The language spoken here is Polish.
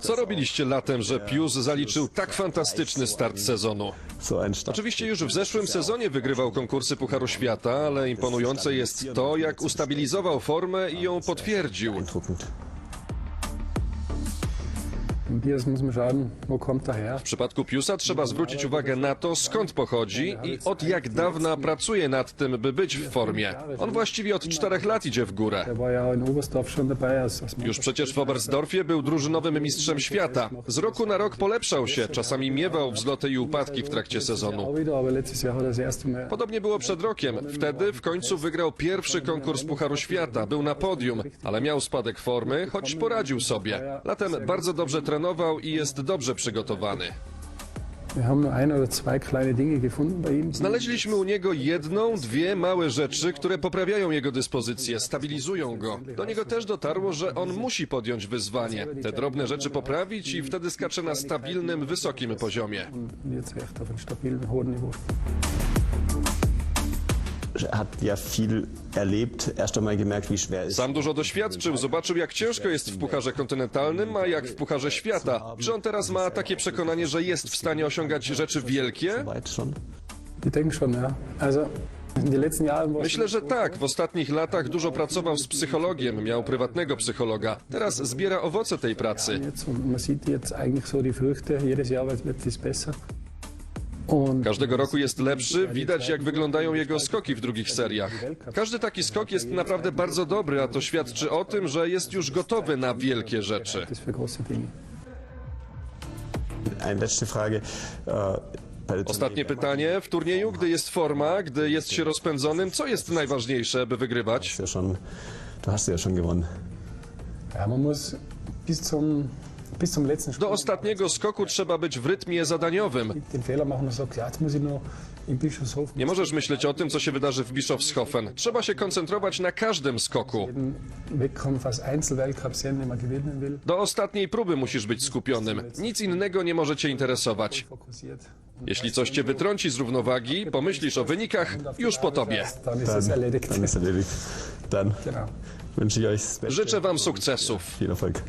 Co robiliście latem, że Pius zaliczył tak fantastyczny start sezonu? Oczywiście już w zeszłym sezonie wygrywał konkursy Pucharu Świata, ale imponujące jest to, jak ustabilizował formę i ją potwierdził. Kommt. W przypadku Piusa trzeba zwrócić uwagę na to, skąd pochodzi i od jak dawna pracuje nad tym, by być w formie. On właściwie od czterech lat idzie w górę. Już przecież w Oberstdorfie był drużynowym mistrzem świata. Z roku na rok polepszał się, czasami miewał wzloty i upadki w trakcie sezonu. Podobnie było przed rokiem. Wtedy w końcu wygrał pierwszy konkurs Pucharu Świata. Był na podium, ale miał spadek formy, choć poradził sobie. Latem bardzo dobrze trenował i jest dobrze przygotowany. Znaleźliśmy u niego jedną, dwie małe rzeczy, które poprawiają jego dyspozycję, stabilizują go. Do niego też dotarło, że on musi podjąć wyzwanie. Te drobne rzeczy poprawić i wtedy skacze na stabilnym, wysokim poziomie. Hat ja viel erlebt, erst einmal gemerkt, wie schwer Sam dużo doświadczył, zobaczył jak ciężko jest w Pucharze Kontynentalnym, a jak w Pucharze Świata. Czy on teraz ma takie przekonanie, że jest w stanie osiągać rzeczy wielkie? Ich denke schon, ja. Also Myślę, że tak. W ostatnich latach dużo pracował z psychologiem, miał prywatnego psychologa. Teraz zbiera owoce tej pracy. man sieht jetzt eigentlich so die Früchte. Jedes Jahr wird es besser. Każdego roku jest lepszy, widać jak wyglądają jego skoki w drugich seriach. Każdy taki skok jest naprawdę bardzo dobry, a to świadczy o tym, że jest już gotowy na wielkie rzeczy. Äh, Ostatnie pytanie. W turnieju, gdy jest forma, gdy jest się rozpędzonym, co jest najważniejsze, by wygrywać? Du hast ja schon gewonnen. Ja, man muss bis zum, Do ostatniego skoku trzeba być w rytmie zadaniowym. Bischofshofen Nie możesz myśleć o tym, co się wydarzy w Bischofshofen. Trzeba się koncentrować na każdym skoku. Do ostatniej próby musisz być skupionym. Nic innego nie może cię interesować. Jeśli coś cię wytrąci z równowagi, pomyślisz o wynikach, już po tobie. Życzę wam sukcesów. Viel Erfolg.